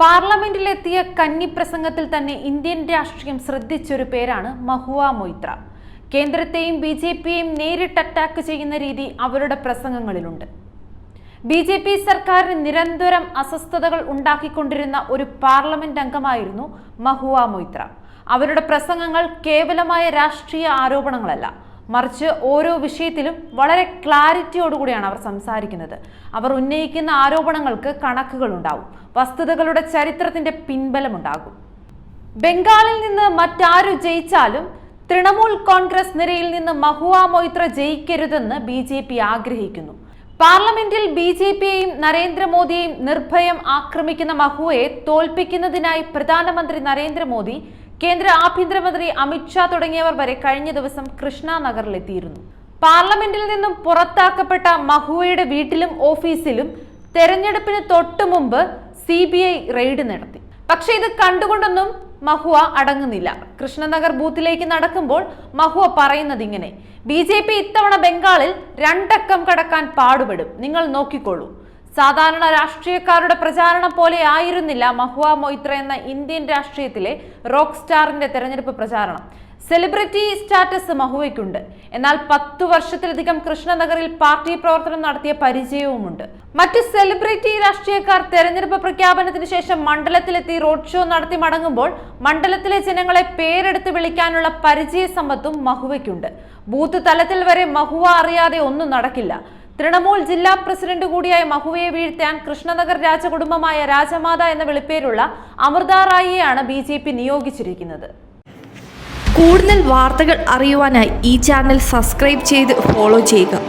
പാർലമെന്റിലെത്തിയ കന്നി പ്രസംഗത്തിൽ തന്നെ ഇന്ത്യൻ രാഷ്ട്രീയം ശ്രദ്ധിച്ചൊരു പേരാണ് മഹുവ മൊയ്ത്ര. കേന്ദ്രത്തെയും ബി ജെ പിയെയും നേരിട്ട് അറ്റാക്ക് ചെയ്യുന്ന രീതി അവരുടെ പ്രസംഗങ്ങളിലുണ്ട്. ബി ജെ പി സർക്കാരിന് നിരന്തരം അസ്വസ്ഥതകൾ ഉണ്ടാക്കിക്കൊണ്ടിരുന്ന ഒരു പാർലമെന്റ് അംഗമായിരുന്നു മഹുവ മൊയ്ത്ര. അവരുടെ പ്രസംഗങ്ങൾ കേവലമായ രാഷ്ട്രീയ ആരോപണങ്ങളല്ല മറിച്ച് ഓരോ വിഷയത്തിലും വളരെ ക്ലാരിറ്റിയോടുകൂടിയാണ് അവർ സംസാരിക്കുന്നത്. അവർ ഉന്നയിക്കുന്ന ആരോപണങ്ങൾക്ക് കണക്കുകൾ ഉണ്ടാവും വസ്തുതകളുടെ ചരിത്രത്തിന്റെ പിൻബലമുണ്ടാകും. ബംഗാളിൽ നിന്ന് മറ്റാരു ജയിച്ചാലും തൃണമൂൽ കോൺഗ്രസ് നിരയിൽ നിന്ന് മഹുവ മൊയ്ത്ര ജയിക്കരുതെന്ന് ബി ജെ പി ആഗ്രഹിക്കുന്നു. പാർലമെന്റിൽ ബി ജെ പിയെയും നരേന്ദ്രമോദിയെയും നിർഭയം ആക്രമിക്കുന്ന മഹുവയെ തോൽപ്പിക്കുന്നതിനായി പ്രധാനമന്ത്രി നരേന്ദ്രമോദി കേന്ദ്ര ആഭ്യന്തരമന്ത്രി അമിത്ഷാ തുടങ്ങിയവർ വരെ കഴിഞ്ഞ ദിവസം കൃഷ്ണ നഗറിലെത്തിയിരുന്നു. പാർലമെന്റിൽ നിന്നും പുറത്താക്കപ്പെട്ട മഹുവയുടെ വീട്ടിലും ഓഫീസിലും തെരഞ്ഞെടുപ്പിന് തൊട്ടു മുമ്പ് സി ബി ഐ റെയ്ഡ് നടത്തി. പക്ഷെ ഇത് കണ്ടുകൊണ്ടൊന്നും മഹുവ അടങ്ങുന്നില്ല. കൃഷ്ണനഗർ ബൂത്തിലേക്ക് നടക്കുമ്പോൾ മഹുവ പറയുന്നത് ഇങ്ങനെ ബി ജെ പി ഇത്തവണ ബംഗാളിൽ രണ്ടക്കം കടക്കാൻ പാടുപെടും. നിങ്ങൾ നോക്കിക്കോളൂ. സാധാരണ രാഷ്ട്രീയക്കാരുടെ പ്രചാരണം പോലെ ആയിരുന്നില്ല മഹുവ മൊയ്ത്ര എന്ന ഇന്ത്യൻ രാഷ്ട്രീയത്തിലെ റോക്ക് സ്റ്റാറിന്റെ തെരഞ്ഞെടുപ്പ് പ്രചാരണം. സെലിബ്രിറ്റി സ്റ്റാറ്റസ് മഹുവയ്ക്കുണ്ട്. എന്നാൽ പത്തു വർഷത്തിലധികം കൃഷ്ണനഗറിൽ പാർട്ടി പ്രവർത്തനം നടത്തിയ പരിചയവുമുണ്ട്. മറ്റ് സെലിബ്രിറ്റി രാഷ്ട്രീയക്കാർ തെരഞ്ഞെടുപ്പ് പ്രഖ്യാപനത്തിന് ശേഷം മണ്ഡലത്തിലെത്തി റോഡ് ഷോ നടത്തി മടങ്ങുമ്പോൾ മണ്ഡലത്തിലെ ജനങ്ങളെ പേരെടുത്ത് വിളിക്കാനുള്ള പരിചയ സമ്പത്തും മഹുവയ്ക്കുണ്ട്. ബൂത്ത് തലത്തിൽ വരെ മഹുവ അറിയാതെ ഒന്നും നടക്കില്ല. തൃണമൂൽ ജില്ലാ പ്രസിഡന്റ് കൂടിയായ മഹുവയെ വീഴ്ത്താൻ കൃഷ്ണനഗർ രാജകുടുംബമായ രാജമാത എന്ന വിളിപ്പേരുള്ള അമൃത റായിയെയാണ് ബി ജെ പി നിയോഗിച്ചിരിക്കുന്നത്. കൂടുതൽ വാർത്തകൾ അറിയുവാനായി ഈ ചാനൽ സബ്സ്ക്രൈബ് ചെയ്ത് ഫോളോ ചെയ്യുക.